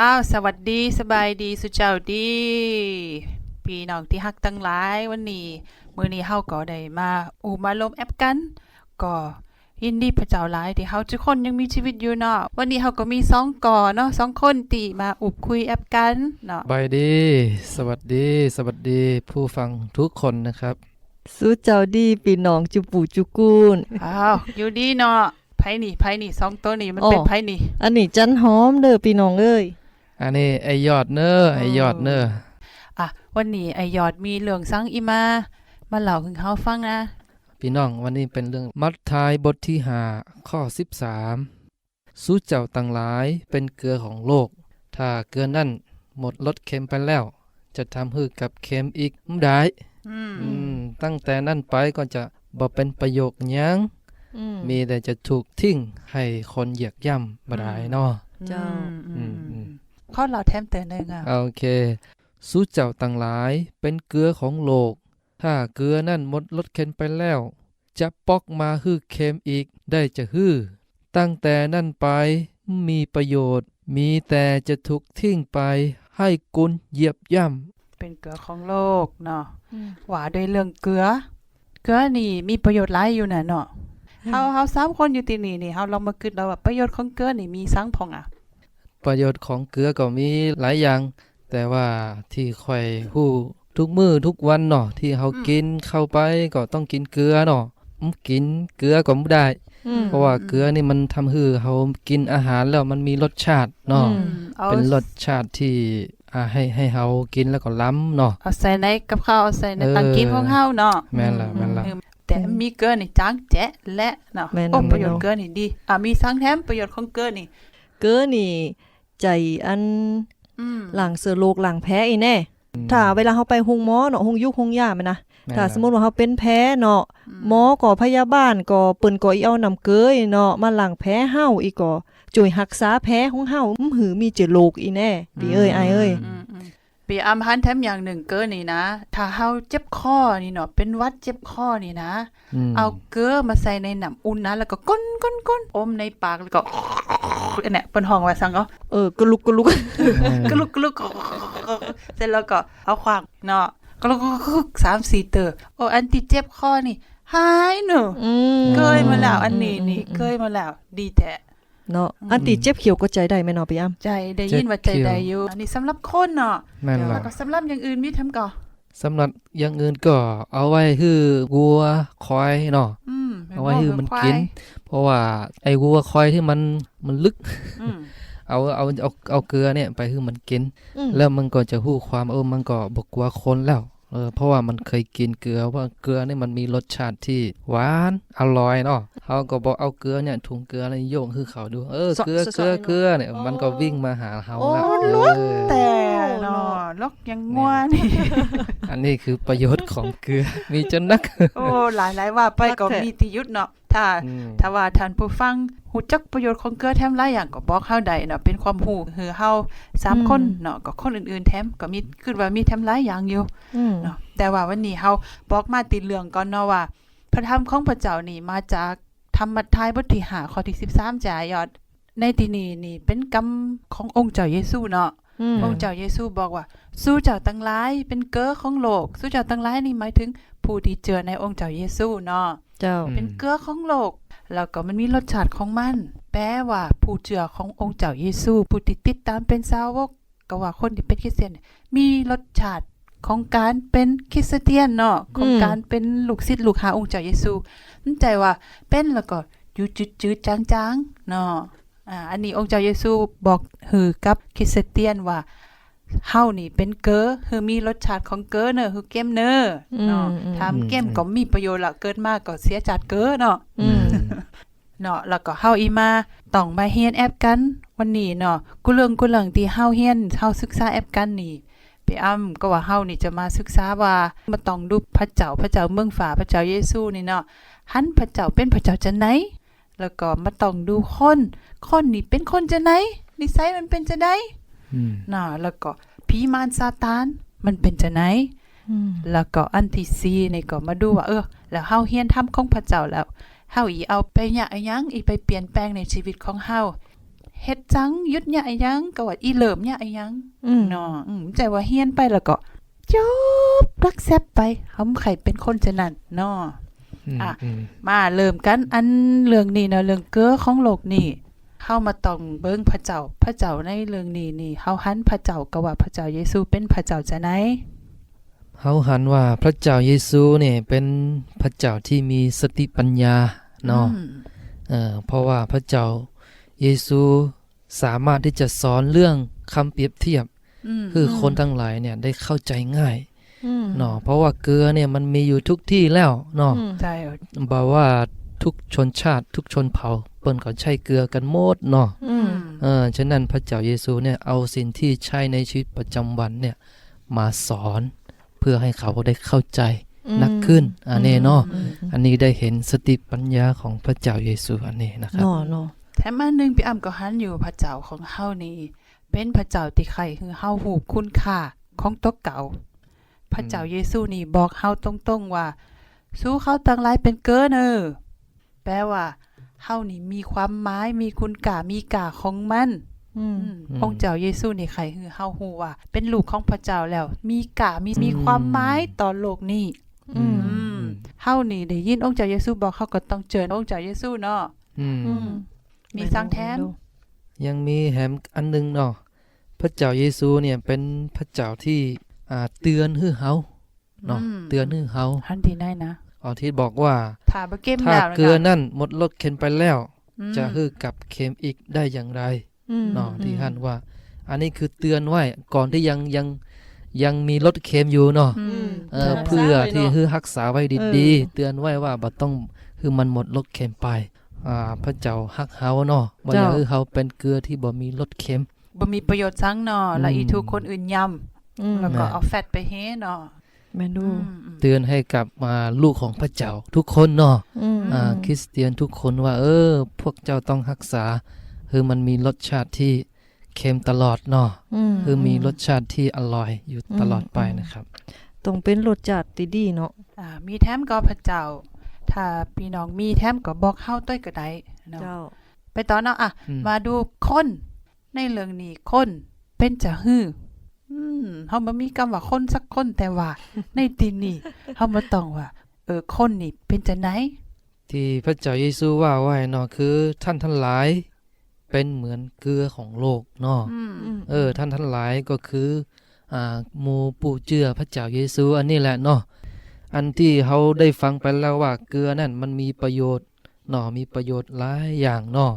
อ้าวสวัสดีสบายดีสุเจ้าดีพี่น้องที่ฮักตั้งหลายวันนี้มื้อนี้เฮาก็ได้มาอูมาลมแอปกัน ก็ยินดีพระเจ้าหลายที่เฮาทุกคนยังมีชีวิตอยู่เนาะวันนี้เฮาก็มีสองก่อเนาะสองคนที่มาอุบคุยแอปกันเนาะบายดี สวัสดี สวัสดีผู้ฟังทุกคนนะครับสู้เจ้าดีปีน้องจุปูจุกูนอ้าวอยู่ดีเนาะไผนี่ไผนี่สองตัวนี่มันอ๋อเป็นไผนี่ อันนี้จันหอมเด้อปีน้องเอ้ย อันนี้ไอยอดเนอร์ไอยอดเนอร์อะวันนี้ไอยอดมีเรื่องสังอีมามาเล่าให้เฮาฟังนะ พี่น้องวันนี้เป็นเรื่องมัทธิยบทที่หาข้อ 13สู้เจ้าต่างหลายเป็นเกลือของโลก ถ้าเกลือนั่นหมดรสเค็มไปแล้ว จะทำให้กับเค็มอีกไม่ได้อืมอืมตั้งแต่นั่นไปก็จะบ่เป็นประโยคหยังอืมมีแต่จะถูกทิ้งให้คนเหยียกย่ำบ่ได้เนาะเจ้าอืมอืมอืม ข้อเราแถมเตือนหนึงอะ โอเค สู้เจ้าต่างหลาย เป็นเกลือของโลก ถ้าเกลือนั่นหมดรสเค็มไปแล้ว จะปอกมาฮือเค็มอีกได้จะฮือตั้งแต่นั่นไปมีประโยชน์ มีแต่จะถูกทิ้งไป ให้กุนเหยียบย่เป็นเกลือของโลกเนาะว่าด้วยเรื่องเกลือ เกลือนี่มีประโยชน์หลายอยู่น่ะเนาะเฮาเฮาสามคนอยู่ที่นี่นี่เฮาลองมาคิดแล้วว่าประโยชน์ของเกลือนี่มีสังพองอะำ ประโยชน์ของเกลือก็มีหลายอย่าง แต่ว่าที่ค่อยฮู้ทุกมือทุกวันเนาะที่เฮาอืมกินเข้าไปก็ต้องกินเกลือเนาะอืมกินเกลือก็บ่ได้อืมเพราะว่าเกลือนี่มันทำให้เรากินอาหารแล้วมันมีรสชาติเนาะอืมเอาเป็นรสชาติที่อ่าให้ให้เรากินแล้วก็ล้ำเนาะเอาใส่ในกับข้าวเอาใส่ในเออตังกินของเฮาเนาะแม่นละแม่นละเออแต่มีเกลือนี่จางแจ๊ะและเนาะแม่นโอ้แม่นประโยชน์เกลือนี่ดีอะมีสังแถมประโยชน์ของเกลือนี่ เก้อนี่ ใจอันอืมหลังเสือโลกหลังแพ้อีแน่ถ้าเวลาเฮาไปโรงหมอเนาะโรงยุคโรงยาแม่นนะแม่นถ้าละสมมุติว่าเฮาเป็นแพ้เนาะหมอก็พยาบาลก็เปิ้นก็อีเอาน้ำเกลือเนาะมาล้างแพ้เฮาอีกก็ช่วยรักษาแพ้ของเฮาอื้อหือมีเจอโรคอีแน่ดีเอ้ยอายเอ้ยอืมอืม ปีอามพันแถมอย่างหนึ่งเกลือนี่นะ ถ้าเฮาเจ็บคอนี่เนาะ เป็นหวัดเจ็บคอนี่นะมเอาเกลือมาใส่ในน้ำอุ่นนะ แล้วก็ก้นก้นก้นอมในปากแล้วก็อันเนี้ยเป็นห้องว่าสังก็เออกระลุกกระลุกกลุกกลุกเสร็จแล้วก็เอาขวางเนาะกลุกกลุกกลุกสามสี่เตอโอ้อันที่เจ็บคอนี่หายเนอะอืมเคยมาแล้วอันนี้นี่เคยมาแล้ว ดีแท้ เนาะอันติเจ็บเขียวก็ใจได้แม่เนาะพี่อ้ํใจได้ยินว่าใจได้อยู่อันนี้สำหรับคนเนาะแม่นแล้ละวก็สำหรับอย่างอื่นมีทำก่อสำหรับอย่างอื่นก็เอาไว้คือวัวควายเนาะอืมเอาไว้ให้มันกิน เพราะว่าไอ้วัวควายที่มันมันลึกอืมเอาเอาเอาเอาเกลือเนี่ยไปให้มันกินอืมแล้วมันก็จะฮู้ความเออมันก็บกลัวคนแล้ว เออเพราะว่ามันเคยกินเกลือว่าเกลือนี่มันมีรสชาติที่หวานอร่อยเนาะเขาก็บอกเอาเกลือเนี่ยถุงเกลืออะไรโยงคือเขาดู เออเกลือเกลือเกลือเนี่ยมันก็วิ่งมาหาเขาแล้วเออแต่เนาะลอกยังงัวนอันนี้คือประโยชน์ของเกลือ มีจนนัก โอ้หลายหลายว่าไปก็มีติยุทธเนาะถ้าถ้าว่าท่านผู้ฟังหูจักประโยชน์ของเกลือแถมหลายอย่างก็บอกเฮาได้เนาะเป็นความรู้คือเฮาสามคนเนาะก็คนอื่นๆแถมก็มีคิดว่ามีแถมหลายอย่างอยู่เนาะแต่ว่าวันนี้เฮาบอกมาติดเรื่องก่อนเนาะว่า พระธรรมของพระเจ้านี่มาจากธรรมทายบทที่5ข้อที่13จ้ายอดในที่นี้นี่เป็นกรรมขององค์เจ้าเยซูเนาะ อืมองค์เจ้าเยซูบอกว่า สู้เจ้าตั้งหลายเป็นเกอของโลก สู้เจ้าตั้งหลายนี่หมายถึงผู้ที่เจอในองค์เจ้าเยซูเนาะเจ้าเป็นเกลือของโลก แล้วก็มันมีรสชาติของมัน แปลว่าผู้เจือขององค์เจ้าเยซู ผู้ที่ติดตามเป็นสาวกก็ว่าคนที่เป็นคริสเตียนเนี่ยมีรสชาติของการเป็นคริสเตียนเนาะของการเป็นลูกศิษย์ลูกหาองค์เจ้าเยซูนั่นใจว่าเป็นแล้วก็อยู่จืดๆจางๆเนาะ อ่าอันนี้องค์เจ้าเยซูบอกหือกับคริสเตียนว่าเฮานี่เป็นเกอคือมีรสชาติของเกอเนอะคือเกมเนอะเนาะอืมทำเกมก็มีประโยชน์ละเกิดมาก็เสียจัดเกอเนาะอืมเนาะแล้วก็เฮาอีมาต้องมาเรียนแอปกันวันนี้เนาะกูเรื่องกูเรื่องที่เฮาเรียนเฮาศึกษาแอปกันนี่ไปอ้ำก็ว่าเฮานี่จะมาศึกษาว่ามาต้องดูพระเจ้าพระเจ้าเมืองฟ้าพระเจ้าเยซูนี่เนาะหันพระเจ้าเป็นพระเจ้าจะไหน แล้วก็มาต้องดูคนคนนี่เป็นคนจะไหนนิสัยมันเป็นจะไดอืมเนาะแล้วก็ผีมารซาตานมันเป็นจะไหนอืมแล้วก็อันที่สี่นี่ก็มาดูว่าเออ แล้วเฮาเฮียนทำของพระเจ้าแล้วเฮาอีเอาไปหยังอีหยังอีไปเปลี่ยนแปลงในชีวิตของเฮาเฮ็ดจังยุดเนี่ยอะหยังก็ว่าอีเหลิมเนี่ยอะหยังอืมเนาะอืมใจว่าเฮียนไปแล้วก็จบรักแซบไปเฮาใครเป็นคนจะนั่นเนาะม อะอืมมาเริ่มกันอันเรื่องนี้เนาะเรื่องเก้อของโลกนี่เฮามาต้องเบิ่งพระเจ้าพระเจ้าในเรื่องนี้นี่เฮาหันพระเจ้าก็ว่าพระเจ้าเยซูเป็นพระเจ้าจะไหนเฮาหันว่าพระเจ้าเยซูเนี่ยเป็นพระเจ้าที่มีสติปัญญาเนาะอืมเออเพราะว่าพระเจ้าเยซูสามารถที่จะสอนเรื่องคำเปรียบเทียบมคือคนทั้งหลายเนี่ยได้เข้าใจง่ายอืม เนาะเพราะว่าเกลือเนี่ยมันมีอยู่ทุกที่แล้วเนาะอืมใช่บอกว่าทุกชนชาติทุกชนเผ่าเปิ้นก็ใช้เกลือกันหมดเนาะอืมเออฉะนั้นพระเจ้าเยซูเนี่ยเอาสิ่งที่ใช้ในชีวิตประจำวันเนี่ยมาสอนเพื่อให้เขาได้เข้าใจนักขึ้นอันนี้เนาะอืมอันนี้ได้เห็นสติปัญญาของพระเจ้าเยซูอันนี้นะครับเนาะเนาะแถมอันหนึงพี่อ้ำก็หันอยู่พระเจ้าของเฮานี่เป็นพระเจ้าที่ใครคือเฮาฮู้คุณค่าของตัวเก่า พระเจ้าเยซูนี่บอกเฮาตรงๆว่า สู้เขาตั้งหลายเป็นเกินเออแปลว่าเฮานี่มีความหมายมีคุณค่ามีค่าของมันอืมอืมองค์เจ้าเยซูนี่ใครคือเฮาฮู้ว่า เป็นลูกของพระเจ้าแล้ว มีค่ามีมีความหมายต่อโลกนี้อืมอืมเฮานี่ได้ยินองค์เจ้าเยซูบอกเฮาก็ต้องเจอองค์เจ้าเยซูเนาะอืมอืมมีสังแถมยังมีแหมอันหนึงเนาะพระเจ้าเยซูเนี่ยเป็นพระเจ้าที่ อ่าเตือนให้เฮาเนาะอืมเตือนให้เฮาหันที่ไหนนะอ๋อที่บอกว่าถ้าบ่เก็บถ้าแล้วนะเกลือนั่นหมดรสเค็มไปแล้วอืมจะฮือกับเค็มอีกได้อย่างไรอืมเนาะที่ท่านว่า อันนี้คือเตือนไว้ก่อนที่ยังยังยังมีรสเค็มอยู่เนาะอืมเออรักษาเพื่อไว้เนาะที่ฮือรักษาไว้เอดีอๆเตือนไว้ว่าบ่ต้องคือมันหมดรสเค็มไปอ่าพระเจ้าฮักเฮาเนาะบ่อยากให้เฮาเป็นเกลือที่บ่มีรสเค็มบ่มีประโยชน์ซังเนาะแล้วอีอืมทุกคนอื่นยำอืม แล้วก็แม่เอาแฟตไปเฮเนาะแม่นดูอืมอืมเตือนให้กับมาลูกของพระเจ้าทุกคนเนาะอืมอ่าคริสเตียนทุกคนว่า เออ พวกเจ้าต้องรักษา คือมันมีรสชาติที่เค็มตลอดเนาะมคือมีรสชาติที่อร่อยอยู่ตลอดไปอืมนะครับต้องเป็นรสจัดดีๆเนาะอ่ามีแถมก็พระเจ้า ถ้าพี่น้องมีแถมก็บอกเฮาต้อยก็ได้เนาะเจ้าไปต่อเนาะอะอืมมาดูคนในเรื่องนี้คนเป็นจะฮื้ออืม เฮาบ่มีคำว่าคนสักคนแต่ว่า ในที่นี้เฮาบ่ต้องว่า เออคนนี่เป็นจะไหนที่พระเจ้าเยซูว่าไว้เนาะคือท่านทั้งหลาย เป็นเหมือนเกลือของโลกเนาะอืมอืมเออ ท่านทั้งหลายก็คืออ่าหมู่ปู่เจือพระเจ้าเยซูอันนี้แหละเนาะอันที่เขาได้ฟังไปแล้วว่าเกลือนั่นมันมีประโยชน์เนาะมีประโยชน์หลายอย่างเนาะ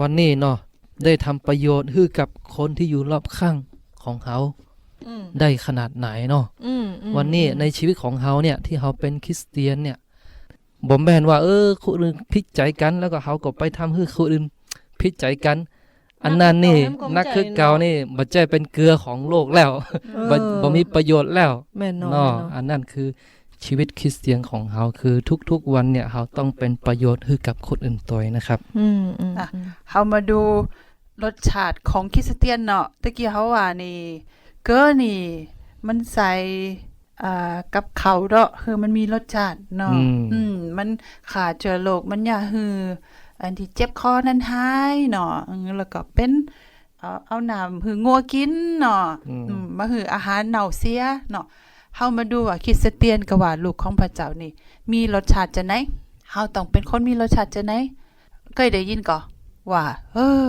วันนี้เนาะได้ทำประโยชน์ให้กับคนที่อยู่รอบข้าง ของเขาอืมได้ขนาดไหนเนาะอืมอืมวันนี้ในชีวิตของเขาเนี่ย ที่เขาเป็นคริสเตียนเนี่ยบ่แม่นว่าเออคนอื่นพิจใจกันแล้วก็เขาก็ไปทำให้คนอื่นพิจใจกัน อันนั้นนี่ นักคือเก่านี่บ่ใจเป็นเกลือของโลกแล้วเออบ่บ่มีประโยชน์แล้วแม่นเนาะเนาะแม่นเนาะอันนั้นคือชีวิตคริสเตียนของเขาคือทุกๆวันเนี่ยเขาต้องเป็นประโยชน์ให้กับคนอื่นตัวเองนะครับ อืมอืมอะอืมเฮามาดู รสชาติของคริสเตียนเนาะตะกี้เฮาว่านี่ เกอนี่ มันใส่อ่ากับเขาวเนาะคือมันมีรสชาติเนาะอืมอืมมันขาดเชื้อโรคมันอย่าฮืออันที่เจ็บคอนั้นหายเนาะอืมแล้วก็เป็นเอาเอาน้ำหืองัวกินเนาะอืมอืมมาหืออาหารเน่าเสียเนาะเฮามาดูว่าคริสเตียนกับว่าลูกของพระเจ้านี่ มีรสชาติจะไหนเฮาต้องเป็นคนมีรสชาติจะไหนเคยได้ยินก่อว่า เออ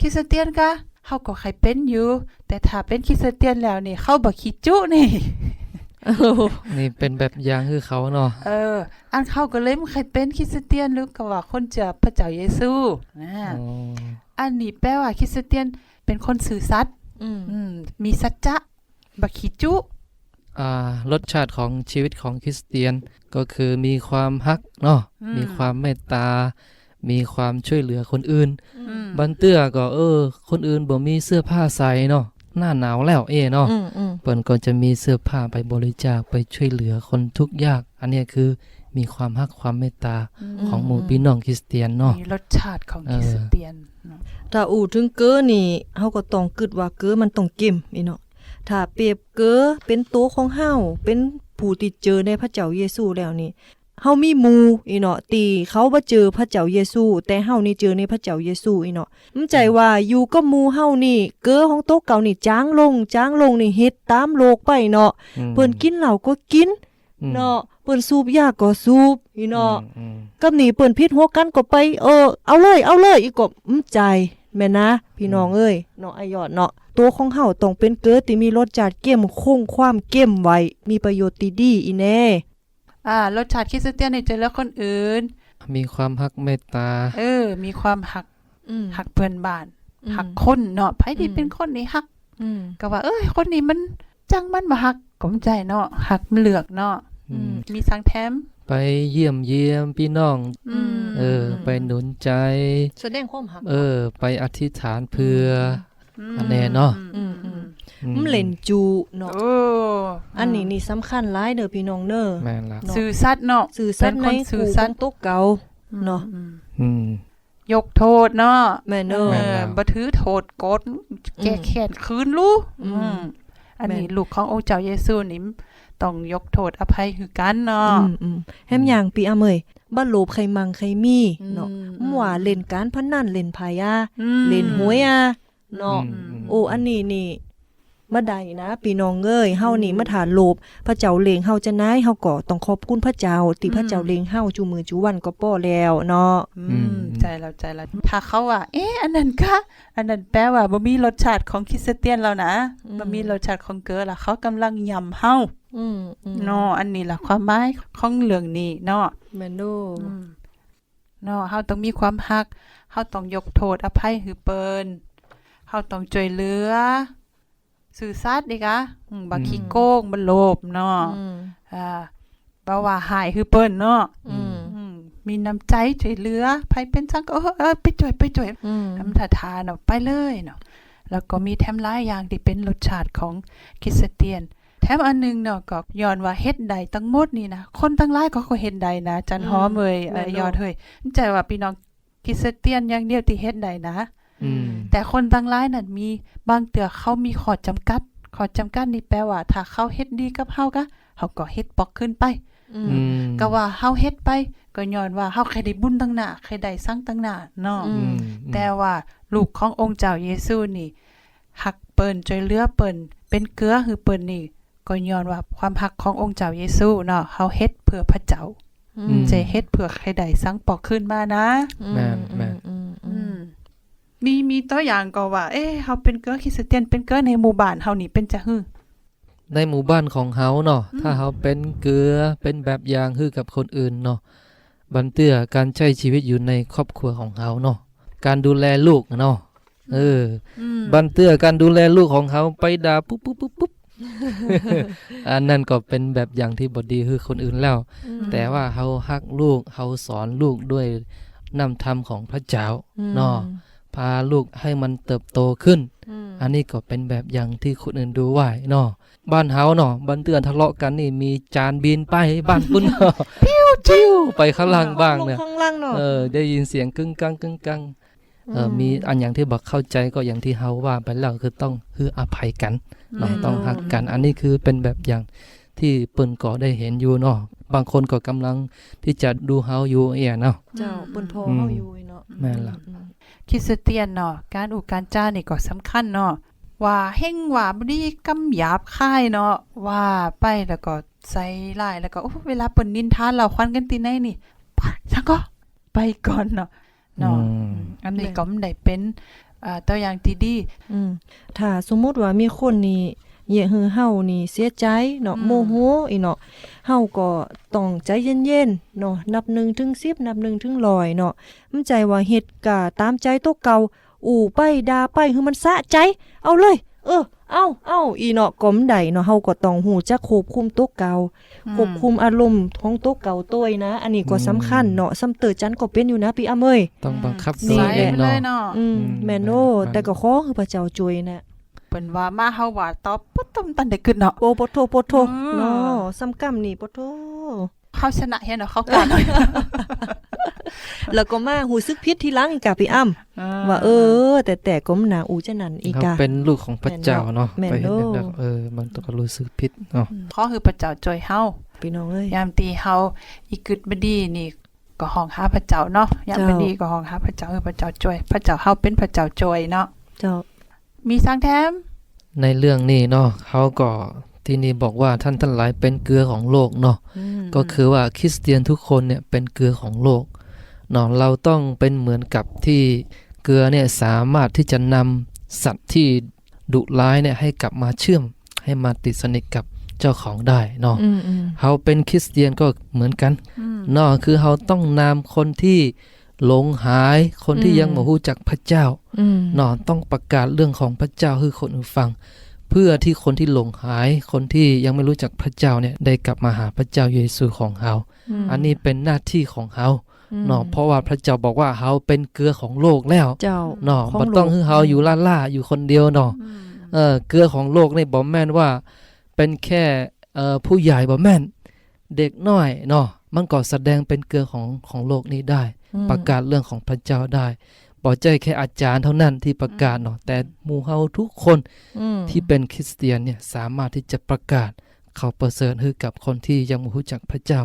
คริสเตียนกะเฮาก็ใครเป็นอยู่ แต่ถ้าเป็นคริสเตียนแล้วนี่ เขาบ่ขี้จุนี่โอ้โหนี่เป็นแบบอย่างคือเขาเนาะ เออ อันเขาก็เลยบ่ใครเป็นคริสเตียนหรือก็ว่าคนเจอพระเจ้าเยซูนะอ๋ออันนี้แปลว่าคริสเตียนเป็นคนซื่อสัตย์อืมอืมมีสัจจะบ่ขี้จุอ่ารสชาติของชีวิตของคริสเตียนก็คือมีความฮักเนาะอืมมีความเมตตา มีความช่วยเหลือคนอื่นอืม บันเตื้อก็เออ คนอื่นบ่มีเสื้อผ้าใส่เนาะหน้าหนาวแล้วเอเนาะอืมอืมเปิ้นก็จะมีเสื้อผ้าไปบริจาคไปช่วยเหลือคนทุกข์ยาก อันเนี้ยคือมีความฮักความเมตตาของหมู่พี่น้องคริสเตียนเนาะมีรสชาติของคริสเตียนเนาะถ้าอู่ถึงเก้อนี่เฮาก็ต้องคิดว่าเก้อมันต้องเก็มอีเนาะถ้าเปรียบเก้อเป็นตัวของเฮาเป็นผู้ที่เจอในพระเจ้าเยซูแล้วนี่ เฮามีหมู่อีเนาะตีเขาบ่เจอพระเจ้าเยซู แต่เฮานี่เจอในพระเจ้าเยซูอีเนาะมันใจว่าอยู่กับหมู่เฮานี่ เก้อของโต๊ะเก่านี่จางลงจางลงนี่เฮ็ดตามโลกไปเนาะอืมเปิ้นกินเหล้าก็กินอืมเนาะเปิ้นสูบยาก็สูบอีเนาะอืมกับนี่เปิ้นพิษหัวกันก็ไป เออเอาเลยเอาเลยอีกก็อืมใจแม่นะ พี่น้องเอ้ยเนาะอายอดเนาะตัวของเฮาต้องเป็นเกิดที่มีรสชาติเข้มคงความเข้มไว้มีประโยชน์ที่ดีอีแน่ อ่ารสชาติคริสเตียนนี่เจอแล้วคนอื่น มีความฮักเมตตา เออ มีความหักอืมหักเพื่อนบ้าน หักคนเนาะไผที่อืมเป็นคนนี่หักอืมก็ว่า เอ้ย คนนี้มันจังมันมาหักกมใจเนาะหักมันเลือกเนาะอืมมีสังแถมไปเยี่ยมเยี่ยมพี่น้องอืมเออ ไปหนุนใจ แสดงความหัก เออ ไปอธิษฐานเพื่อมอันแน่เนาะอื มอืมอืมมันเล่นจูเนาะโอ้อันนี้นี่สำคัญหลายเด้อพี่น้องเด้อแม่นละเนาะสื่อสัตย์เนาะสื่อสัตย์เป็นในคนสื่กูอขสัอตงย์โต๊ะเก่าเนาะอืมอืมยกโทษเนาะแม่นเด้เออแม่นอแล้วบ่ถือโทษกดแก้แค้นคืนลูกอืมอืมอันนี้แม่นลูกขององค์เจ้าเยซูนี่ต้องยกโทษอภัยคือกันเนาะอืมอืมแฮมอย่างปีอะเมยบ้านโลบใครมังใครมีเนาะอืมอืมว่าเล่นการพนันเล่นไพ่อะอืมเล่นหวยอะเนาะอืมโอ้อันนี้นี่ มาได้นะพี่น้องเอ้ยเฮานี่มาถานโลบพระเจ้าเลงเฮาจะนายเฮาก็ต้องขอบคุณพระเจ้าที่พระเจ้าเลงเฮาจูมือจูวันก็ป้อแล้วเนาะอือืมมใจแล้วใจแล้วถ้าเขาว่า เอ๊ะอันนั้นก็อันนั้นแปลว่าบ่มีรสชาติของคริสเตียนแล้วนะอืมบ่มีรสชาติของเกอล่ะเขากำลังยำเฮาอืมอืมเนาะอันนี้ล่ะความหมายของเรื่องนี้เนาะแม่นโดอืมเนาะเฮาต้องมีความฮักเฮาต้องยกโทษอภัยให้เปิ้นเฮาต้องช่วยเหลือ สื่อสัตย์อีกอะอืมบ่ขี้โกงบ่โลภเนาะอืมอ่าบ่ว่าหายคือเปิ้นเนาะอืมอืมมีน้ำใจช่วยเหลือไผเป็นจังก็เออเออไปช่วยไปช่วยอืมทำทาทานเนาะไปเลยเนาะแล้วก็มีแถมหลายอย่างที่เป็นรสชาติของคริสเตียน แถมอันหนึงเนาะก็ย้อนว่าเฮ็ดใดทั้งหมดนี่นะคนทั้งหลายก็ก็เฮ็ดใดนะจันหอมเอ้ยเอ่อยอดเฮ้ยมันใจว่าพี่น้องคริสเตียนอย่างเดียวที่เฮ็ดใดนะอืม แต่คนทั้งหลายนั่นมีบางเตือเขามีข้อจำกัดข้อจำกัดนี่แปลว่า ถ้าเขาเฮ็ดดีกับเฮาก็เฮาก็เฮ็ดปอกขึ้นไปอือืมมก็ว่าเฮาเฮ็ดไป ก็ย้อนว่าเฮาเคยได้บุญตั้งหน้าเคยได้สร้างตั้งหน้าเนาะอือืมแต่ว่าลูกขององค์เจ้าเยซูนี่หักเปิ้นช่วยเหลือเปิ้นเป็นเกลือคือเปิ้นนี่ก็ย้อนว่าความหักขององค์เจ้าเยซูเนาะเฮาเฮ็ดเพื่อพระเจ้าอืมจะเฮ็ดเพื่อใครใดสังปอกขึ้นมานะแม่นแม่นอืมอือืมม มีมีตัวอย่างก็ว่า เอ๊ะเฮาเป็นเกลือคริสเตียนเป็นเกลือในหมู่บ้านเฮานี่เป็นจะฮือในหมู่บ้านของเฮาเนาะอืมถ้าเฮาเป็นเกลือเป็นแบบอย่างคือกับคนอื่นเนาะบันเตือการใช้ชีวิตอยู่ในครอบครัวของเฮาเนาะการดูแลลูกเนาะเอออืมบันเตือการดูแลลูกของเขาไปด่าปุ๊บปุ๊บปุ๊บปุ๊บอันนั้นก็เป็นแบบอย่างที่บดีคือคนอื่นแล้ว แต่ว่าเขาฮักลูกเขาสอนลูกด้วยนำธรรมของพระเจ้าเนาะ พาลูกให้มันเติบโตขึ้นมอันนี้ก็เป็นแบบอย่างที่คนอื่นดูไหวเนาะบ้านเฮาเนาะบันเตือนทะเลาะกันนี่มีจานบินไปบ้านปุ้นเนาะปิ้วจิ้วไปข้างล่างบ้างเนี่ยลข้างล่างเนาะเออได้ยินเสียงกึ้งกังกึ้งกังเออมีอันอย่างที่บอกเข้าใจก็อย่างที่เฮาว่าไปแล้วคือต้องคืออภัยกันเนาะอืมต้องฮักกัน อันนี้คือเป็นแบบอย่าง ที่เปิ้นก็ได้เห็นอยู่เนาะบางคนก็กำลังที่จะดูเฮาอยู่เอียเนาะเจ้าเปิ้นพออืมเฮาอยู่เนาะแม่นล่ะอืมคริสเตียนเนาะการอุการจ้านี่ก็สำคัญเนาะว่าเฮ่งว่าบ่ดีกำหยาบคายเนาะว่าไปแล้วก็ใส่ร้ายแล้วก็โอ้เวลาเปิ้นนินทาเราควันกันตีไหนนี่ปะซักก็ไปก่อนเนาะเนาะอืมอันนี้ก็มันได้เป็นอ่าตัวอย่างที่ดีอืมถ้าสมมุติว่ามีคนนี่ เหยะฮือเฮานี่เสียใจเนาะอืมโมโหอีเนาะเฮาก็ต้องใจเย็นๆเนาะนับ1ถึง10นับ1ถึง100เนาะมันใจว่าเฮ็ดกะตามใจตัวเก่าอู่ไปด่าไปคือมันสะใจ เอาเลย เออเอาเอาอีเนาะก็มใดเนาะเฮาก็ต้องฮู้จักควบคุมตัวเก่าควบคุมอารมณ์ของตัวเก่าตัวนะ อันนี้ก็สำคัญเนาะซ้ำเติจันก็เป็นอยู่นะพี่อ้ำเอ้ยต้องบังคับนี่ตัวใส่เองไปเลเนาะยเนาะอืมอืมแม่นโนแม่นแต่ก็ขอคือพระเจ้าช่วยนะ เปิ้นว่ามาเฮาว่าตอบปุ๊บต้มตันได้ขึ้นเนาะโอปโทปโทอืมเนาะซ้ำกำนี่ปโทเขาชนะเฮ็ดเนาะเขากันแล้วก็มาหูซึกพิษทีหลังอีกกะพี่อ้ำว่าเออ แต่แต่ก็มนนาอูจะนั่นอีกเขากะเป็นลูกของพระเจ้าเนาะแม่นไปเห็นเนาะแล้วเออมันต้องก็รู้สึกผิดเนาะขอคือพระเจ้าช่วยเฮาพี่น้องเอ้ยยามตีเฮาอีกึดบดีนี่ก็ห้องหาพระเจ้าเนาะยามเจ้าบดีก็ห้องหาพระเจ้าคือพระเจ้าช่วย พระเจ้าเฮาเป็นพระเจ้าช่วยเนาะเจ้า มีสร้างแถม ในเรื่องนี้เนาะเขาก็ที่นี่บอกว่าท่านทั้งหลายเป็นเกลือของโลกเนาะอืมก็คือว่าคริสเตียนทุกคนเนี่ยเป็นเกลือของโลกเนาะเราต้องเป็นเหมือนกับที่เกลือเนี่ยสามารถที่จะนำสัตว์ที่ดุร้ายเนี่ยให้กลับมาเชื่อม ให้มาติดสนิทกับเจ้าของได้เนาะอืมอืมเขาเป็นคริสเตียนก็เหมือนกันอืมเนาะคือเขาต้องนำคนที่ หลงหายคนที่ยังไม่รู้จักพระเจ้าอืมเนาะต้องประกาศเรื่องของพระเจ้าให้คนอื่นฟัง เพื่อที่คนที่หลงหาย คนที่ยังไม่รู้จักพระเจ้าเนี่ยได้กลับมาหาพระเจ้าเยซูของเขามอันนี้เป็นหน้าที่ของเขาอืมเนาะเพราะว่าพระเจ้าบอกว่าเขาเป็นเกลือของโลกแล้วเจ้าเนาะของบ่ต้องโลกให้เขาอยู่ล่าล่าๆอยู่คนเดียวเนาะอืมเออเกลือของโลกนี่บ่แม่นว่า เป็นแค่เอ่อผู้ใหญ่บ่แม่น เด็กน้อยเนาะมันก็แสดงเป็นเกลือของของโลกนี้ได้อืม ประกาศเรื่องของพระเจ้าได้บ่ใจแค่อาจารย์เท่านั้นที่ประกาศเนาะแต่หมู่เฮาทุกคนอืมที่เป็นคริสเตียนเนี่ยสามารถที่จะประกาศข่าวประเสริฐให้กับคนที่ยังไม่รู้จักพระเจ้า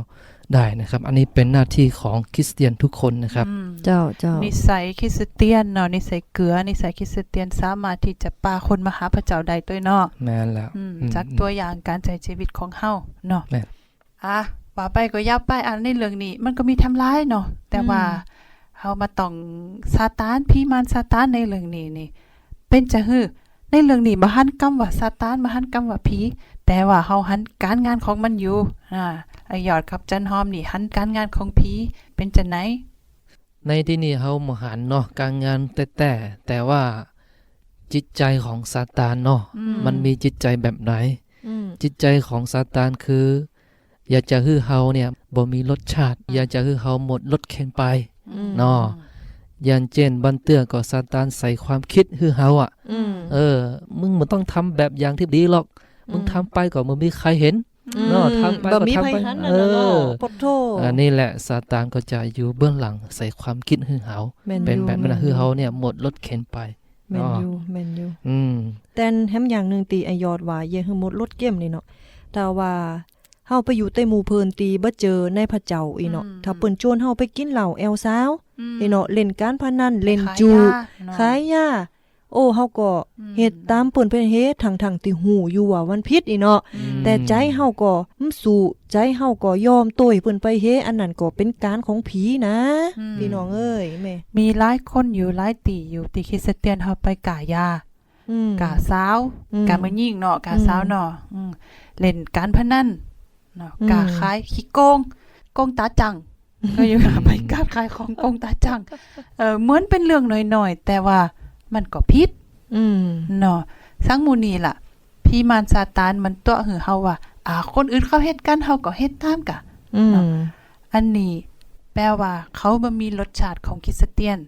ได้นะครับ อันนี้เป็นหน้าที่ของคริสเตียนทุกคนนะครับอืมเจ้าเจ้านิสัยคริสเตียนเนาะนิสัยเกลือนิสัยคริสเตียนสามารถที่จะปาคนมาหาพระเจ้าได้ด้วยเนาะแม่นแล้วอืมอืมจากตัวอย่างการใช้ชีวิตของเฮาเนาะแม่นอะ ว่าไปก็ยาวไปอันในเรื่องนี้ มันก็มีทำร้ายเนาะแต่ว่าเฮามาต้องซาตานพี่มารซาตานในเรื่องนี้นี่ เป็นจะฮือในเรื่องนี้บ่หันกำว่าซาตานบ่หันกำว่าผีแต่ว่าเฮาหันการงานของมันอยู่อ่าไอยอดกับจันหอมนี่หันการงานของผีเป็นจังไหนในที่นี้เขามหันเนาะการงานแต่แต่แต่ว่าจิตใจของซาตานเนาะอืมันมีจิตใจแบบไหนอืมจิตใจของซาตานคือ อยากจะให้เฮาเนี่ยบ่มีรสชาติ อยากจะให้เฮาหมดรสเค็มไปอืมเนาะอย่างเช่นบันเตือก็ซาตานใส่ความคิดให้เฮาอะอืมเออ มึงมันต้องทำแบบอย่างที่ดีหรอก มึงทำไปก็มึงมีใครเห็นอืมเนาะทำไปบ่ก็มีทำไผไปหันนั่นเอน่ะเนาะอปดโทอันนี้แหละซาตานก็จะอยู่เบื้องหลังใส่ความคิดให้เฮาแม่นเป็นอยู่แบบนั้นนะคือเฮาเนี่ยหมดรถเข็นไปแม่นอยู่แม่นอยู่อืมแต่แฮมอย่างหนึงตีไอยอดว่าอย่าให้หมดรถเกมนี่เนาะแต่ว่าเฮาไปอยู่ใต้หมู่เพิ่นตีบ่เจอในพระเจ้าอีเนาะถ้าเปิ้นชวนเฮาไปกินเหล้าแอลซาวมอีเนาะเล่นการพนันเล่นขายจูยาเนาะขายยาโอ้เฮาก็อืมเฮ็ดตามเปิ้นเพิ่นเฮ็ดทั้งๆที่หูอยู่ว่ามันผิดอีเนาะอืมแต่ใจเฮาก็มสู้ใจเฮาก็ยอมต้ยเพิ่นไปเฮ็ดอันนั้นก็เป็นการของผีนะอืมพี่น้องเอ้ยแม่มีหลายคนอยู่หลายตีอยู่ที่คริสเตียนเฮาไปกายาอืมกาสาวอืมกามายิ่งเนาะกาอืมสาวเนาะอืมเล่นการพนัน เนาะอืมกาขายขี้โกงโกงตาจังก็อยู่ไปการขายของโกงตาจังเออเหมือนเป็นเรื่องน้อยๆแต่ว่ามันก็ผิดอืมเนาะสังหมูนี่ล่ะ พี่มารซาตานมันตัวหือเฮาว่าอ่า คนอื่นเขาเฮ็ดกันเฮาก็เฮ็ดตามกะอืมอันนี้แปลว่า เขาบ่มีรสชาติของคริสเตียน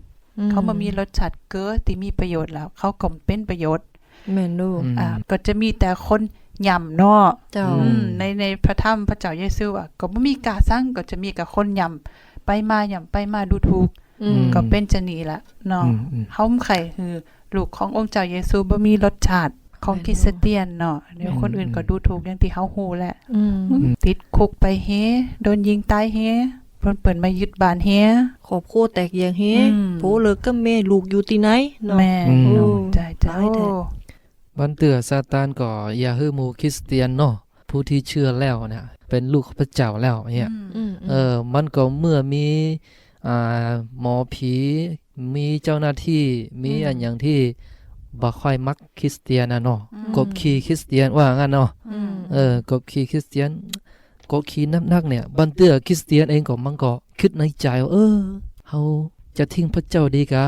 เขาบ่มีรสชาติเกลือที่มีประโยชน์แล้ว เขาก็เป็นประโยชน์แม่นดูอืมอ่าก็จะมีแต่คน ยำเนาะเจ้าอือืมในในพระธรรมพระเจ้าเยซูอะก็บ่มีกาสั่งก็จะมีกับคนยำไปมายำไปมาดูถูกอืมก็เป็นจะนี่ละเนาะอืมอืมเฮาไข่คือลูกขององค์เจ้าเยซูบ่มีรสชาติของคริสเตียนเนาะเดี๋ยวคนอื่นก็ดูถูกอย่างที่เฮาฮู้แหละอืมติดคุกไปเฮโดนยิงตายเฮเพิ่นเปิ่นมายึดบ้านเฮครอบครัวแตกแยกเฮอืมโผเลิกกับแม่ลูกอยู่ที่ไหนเนาะแม่อืมโอ้ใจใจ หลายแท้บันเตือซาตานก็อย่าให้หมู่คริสเตียนเนาะผู้ที่เชื่อแล้วเนี่ย เป็นลูกของพระเจ้าแล้วเนี่ยอืมเออ มันก็เมื่อมีอ่าหมอผีมีเจ้าหน้าที่มีอันอย่างที่บ่ค่อยมักคริสเตียนนะเนาะอืมกบขี่คริสเตียนว่างั้นเนาะอืมเออกบขี่คริสเตียนกบขี่นักๆเนี่ย บันเตือคริสเตียนเองก็มันก็คิดในใจว่าเออเฮาจะทิ้งพระเจ้าดีกะ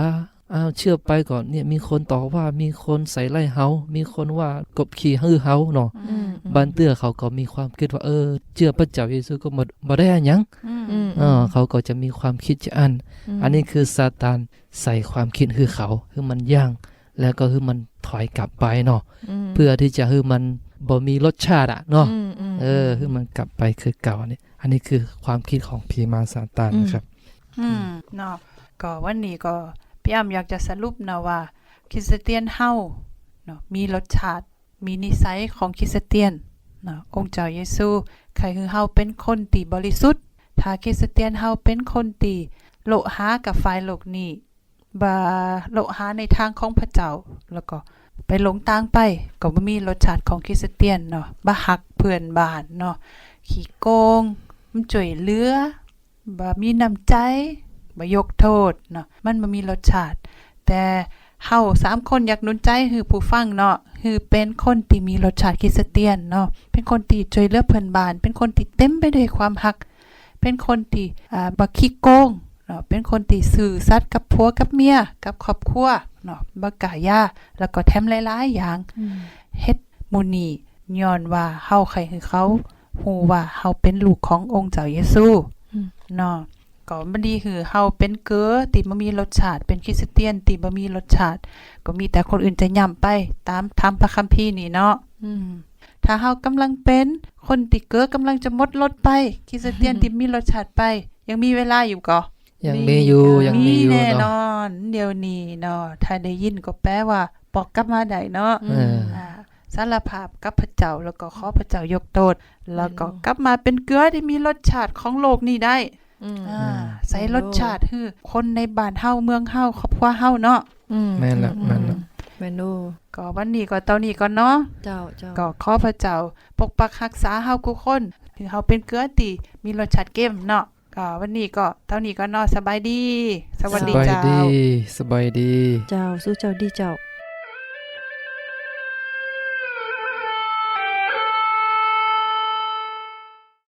อ้าวเชื่อไปก่อนเนี่ยมีคนต่อว่ามีคนใส่ไล่เฮา มีคนว่ากบขี่ฮือเฮาเนาะอืมบันเตือเขาก็มีความคิดว่าเออเชื่อพระเจ้าเยซูก็บ่บ่ได้อันหยังอืมอืมเออเขาก็จะมีความคิดจะอันมอันนี้คือซาตานใส่ความคิดคือเขาคือมันย่าง แล้วก็คือมันถอยกลับไปเนาะมเพื่อที่จะคือมันบ่มีรสชาติอะเนาะอืมมเออคือมันกลับไปคือเก่านี่อันนี้คือความคิดของพีมาซาตานอืมนะครับอืมเนาะก็วันนี้ก็ พี่อ้ำอยากจะสรุปนะว่าคริสเตียนเฮาเนาะมีรสชาติมีนิสัยของคริสเตียนเนาะองค์เจ้าเยซูใครคือเฮาเป็นคนตีบริสุทธิ์ถ้าคริสเตียนเฮาเป็นคนตีโลหากับฝ่ายโลกนี้บ่โลหาในทางของพระเจ้าแล้วก็ไปหลงทางไปก็บ่มีรสชาติของคริสเตียนเนาะบ่ฮักเพื่อนบ้านเนาะขี้โกงมันจ่วยเหลือบ่มีน้ำใจ บ่ยกโทษเนาะมันบ่มีรสชาติ แต่เฮาสามคนอยากหนุนใจคือผู้ฟังเนาะคือเป็นคนที่มีรสชาติคริสเตียนเนาะเป็นคนที่ช่วยเหลือเพื่อนบ้าน เป็นคนที่เต็มไปด้วยความรัก เป็นคนที่อ่าบ่ขี้โกงเนาะเป็นคนที่ซื่อสัตย์กับผัวกับเมียกับครอบครัวเนาะบ่กล้ายาแล้วก็แถมหลายๆอย่างอืมเฮ็ดหมูนี่ย้อนว่าเฮาใครคือเขาฮู้ว่าเฮาเป็นลูกขององค์เจ้าเยซูเนาะ ก็บ่ดีคือเฮาเป็นเกอที่บ่มีรสชาติ เป็นคริสเตียนที่บ่มีรสชาติ ก็มีแต่คนอื่นจะย่ำไป ตามธรรมพระคัมภีร์นี่เนาะอืมถ้าเฮากำลังเป็นคนติเกอกำลังจะหมดรถไปคริสเตียนที่มีรสชาติไป ยังมีเวลาอยู่ก็ยังมีอยู่ยังมีอยู่แน่นเนาะอน เดี๋ยวนี้เนาะถ้าได้ยินก็แปลว่าปอกกลับมาได้เนาะเอออ่าสารภาพกับพระเจ้าแล้วก็ขอพระเจ้ายกโทษแล้วก็กลับมาเป็นเกลือที่มีรสชาติของโลกนี้ได้อืมอ่า ใส่รสชาติคือคนในบ้านเฮาเมืองเฮาครอบครัวเฮาเนาะอืมแม่นละแม่นละแม่นโอก็วันนี้ก็เท่านี้ก่อนเนาะเจ้าเจ้าก็ขอพระเจ้าปกปักรักษาเฮาทุกคนถึงเฮาเป็นเกลือที่มีรสชาติเกมเนาะก็วันนี้ก็เท่านี้ก็เนาะสบายดี สวัสสดีบายเจ้าดี สบายดี เจ้าสู้เจ้าดีเจ้า